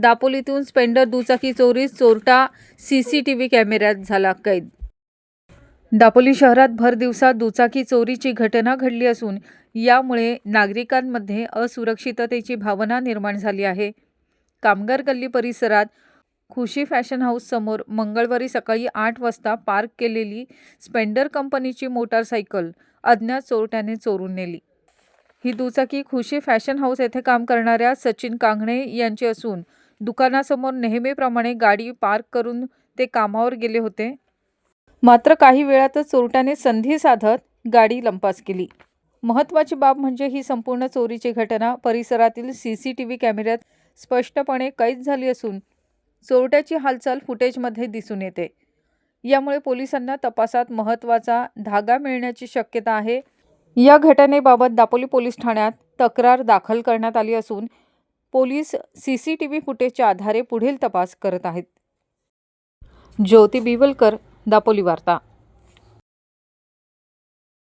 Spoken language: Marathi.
दापोलीतून स्पेंडर दुचाकी चोरी चोरटा सी सी टी व्ही कॅमेऱ्यात झाला कैद. दापोली शहरात भर दिवसात दुचाकी चोरीची घटना घडली असून यामुळे नागरिकांमध्ये असुरक्षिततेची भावना निर्माण झाली आहे. कामगार गल्ली परिसरात खुशी फॅशन हाऊस समोर मंगळवारी सकाळी आठ वाजता पार्क केलेली स्पेंडर कंपनीची मोटारसायकल अज्ञात चोरट्याने चोरून नेली. ही दुचाकी खुशी फॅशन हाऊस येथे काम करणाऱ्या सचिन कांगणे यांची असून दुकानासमोर नेहमीप्रमाणे गाडी पार्क करून ते कामावर गेले होते. मात्र काही वेळातच चोरट्याने संधी साधत गाडी लंपास केली. महत्त्वाची बाब म्हणजे ही संपूर्ण चोरीची घटना परिसरातील सी सी टी व्ही कॅमेऱ्यात स्पष्टपणे कैद झाली असून चोरट्याची हालचाल फुटेजमध्ये दिसून येते. यामुळे पोलिसांना तपासात महत्त्वाचा धागा मिळण्याची शक्यता आहे. या घटनेबाबत दापोली पोलीस ठाण्यात तक्रार दाखल करण्यात आली असून police C C T V फुटेजच्या आधारे पुढील तपास करत आहेत. ज्योती बिवलकर दापोली वार्ता.